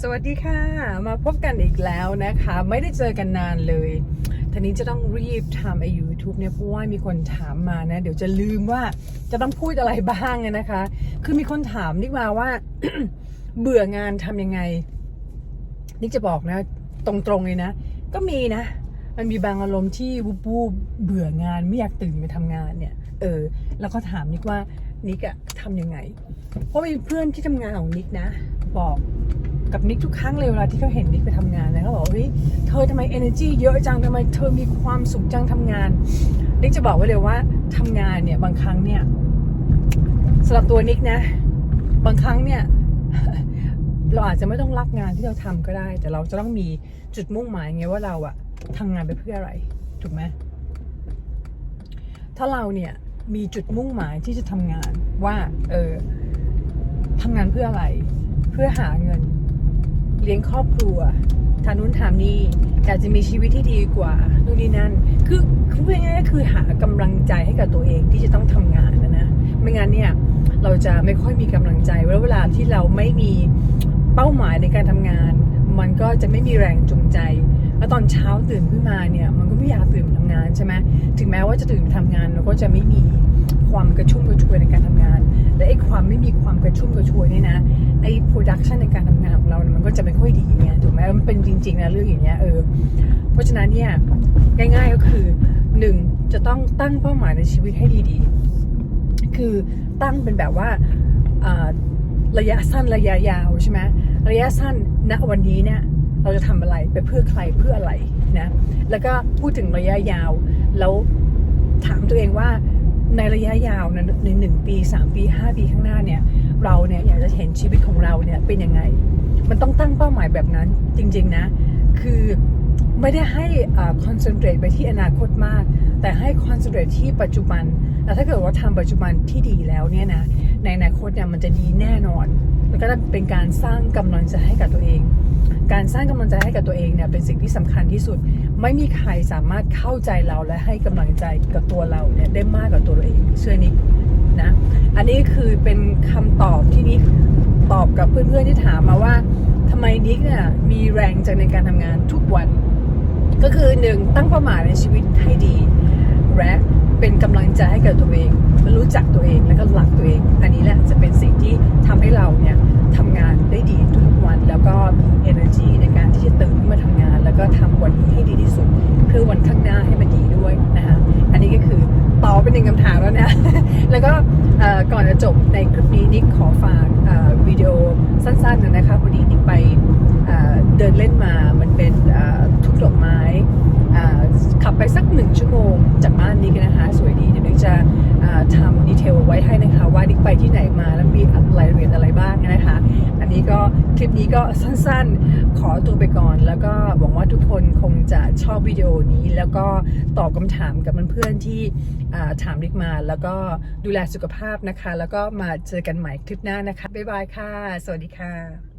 สวัสดีค่ะ มาพบกันอีกแล้วนะคะ ไม่ได้เจอกันนานเลยทีนี้จะต้องรีบทำไอยูทูบเนี่ยเพราะว่ามีคนถามมานะ เดี๋ยวจะลืมว่าจะต้องพูดอะไรบ้างนะคะ คือมีคนถามนิกมาว่า เบื่องานทำยังไง นิกจะบอกนะ ตรงๆเลยนะ ก็มีนะ มันมีบางอารมณ์ที่วูบวูบเบื่องานไม่อยากตื่นไปทำงานเนี่ยเออแล้วก็ถามนิกว่านิกอะทำยังไง เพราะมีเพื่อนที่ทำงานของนิกนะ บอก กับนิกทุกครั้งเลยเวลาที่เขาเห็นนิกไปทำงานนะเขาบอกว่าเฮ้ยเธอทำไม energy เยอะจังทำไมเธอมีความสุขจังทำงานนิกจะบอกไว้เลยว่าทำงานเนี่ยบางครั้งเนี่ยสำหรับตัวนิกนะ บางครั้งเนี่ยเราอาจจะไม่ต้องรักงานที่เราทำก็ได้ แต่เราจะต้องมีจุดมุ่งหมายไงว่าเราอะทำงานไปเพื่ออะไรถูกไหมถ้าเราเนี่ยมีจุดมุ่งหมายที่จะทำงานว่า เออทำงานเพื่ออะไร เพื่อหาเงิน เลี้ยงครอบครัวทานุนทำนี่อยากจะมีชีวิตที่ดีกว่านู่นนี่นั่น คือคือง่ายๆก็คือหากำลังใจให้กับตัวเองที่จะต้องทำงานนะนะไม่งั้นเนี่ยเราจะไม่ค่อยมีกำลังใจแล้วเวลาที่เราไม่มีเป้าหมายในการทำงาน มันก็จะไม่มีแรงจูงใจ แล้วตอนเช้าตื่นขึ้นมาเนี่ย มันก็ไม่อยากตื่นมาทำงานใช่ไหมถึงแม้ว่าจะตื่นมาทำงานเราก็จะไม่มี ไอ้ความไม่มีความกระชุ่มกระชวยเนี่ยนะไอ้ production ในการทำงานของเราเนี่ยมันก็จะไม่ค่อยดีไงถูกไหมมันเป็นจริงๆนะเรื่องอย่างเงี้ยเออเพราะฉะนั้นเนี่ยง่ายๆก็คือหนึ่งจะต้องตั้งเป้าหมายในชีวิตให้ดีๆ คือตั้งเป็นแบบว่าอ่าระยะสั้นระยะยาวใช่ไหมระยะสั้นณวันนี้เนี่ยเราจะทำอะไรไปเพื่อใครเพื่ออะไรนะแล้วก็พูดถึงระยะยาวแล้วถามตัวเองว่า ในระยะยาวนะในหนึ่งปีสามปีห้าปีข้างหน้าเนี่ย เราเนี่ยอยากจะเห็นชีวิตของเราเนี่ยเป็นยังไง มันต้องตั้งเป้าหมายแบบนั้นจริง ๆ นะ คือไม่ได้ให้คอนเซนเทรตไปที่อนาคตมาก แต่ให้คอนเซนเทรตที่ปัจจุบันแล้วถ้าเกิดว่าทำปัจจุบันที่ดีแล้วเนี่ยนะในอนาคตเนี่ยมันจะดีแน่นอนแล้วก็จะเป็นการสร้างกำลังใจให้กับตัวเอง การสร้างกำลังใจให้กับตัวเองเนี่ยเป็นสิ่งที่สำคัญที่สุด ไม่มีใครสามารถเข้าใจเราและให้กำลังใจกับตัวเราเนี่ยได้มากกว่าตัวเราเองเชื่อนิกนะอันนี้คือเป็นคำตอบที่นิกตอบกับเพื่อนๆที่ถามมาว่าทำไมนิกเนี่ยมีแรงใจในการทำงานทุกวัน ก็คือหนึ่งตั้งเป้าหมายในชีวิตให้ดีและเป็นกำลังใจให้กับตัวเอง รู้จักตัวเองแล้วก็รักตัวเอง อันนี้แหละจะเป็นสิ่งที่ทำให้เราเนี่ยทำงานได้ดีทุกวันแล้วก็มี energy ในการ แล้วก็ทำวันนี้ให้ดีที่สุด เพื่อวันข้างหน้าให้มันดีด้วยนะคะอันนี้ก็คือตอบเป็นหนึ่งคำถามแล้วนะ แล้วก็ก่อนจะจบในคลิปนี้นิกขอฝากวิดีโอสั้นๆหนึ่งนะคะพอดีนิกไปเดินเล่นมา มันเป็นทุ่งดอกไม้ขับไปสักหนึ่งชั่วโมงจากบ้านนิกนะคะ สวยดีเดี๋ยวนิกจะทำดีเทลไว้ให้นะคะ ว่านิกไปที่ไหนมาแล้วมีรายละเอียดอะไรบ้างนะคะ นี้ก็คลิปนี้ก็สั้นๆ ขอตัวไปก่อน แล้วก็หวังว่าทุกคนคงจะชอบวิดีโอนี้ แล้วก็ตอบคำถามกับเพื่อนๆที่ถามริกมา แล้วก็ดูแลสุขภาพนะคะ แล้วก็มาเจอกันใหม่คลิปหน้านะคะ บ๊ายบายค่ะ สวัสดีค่ะ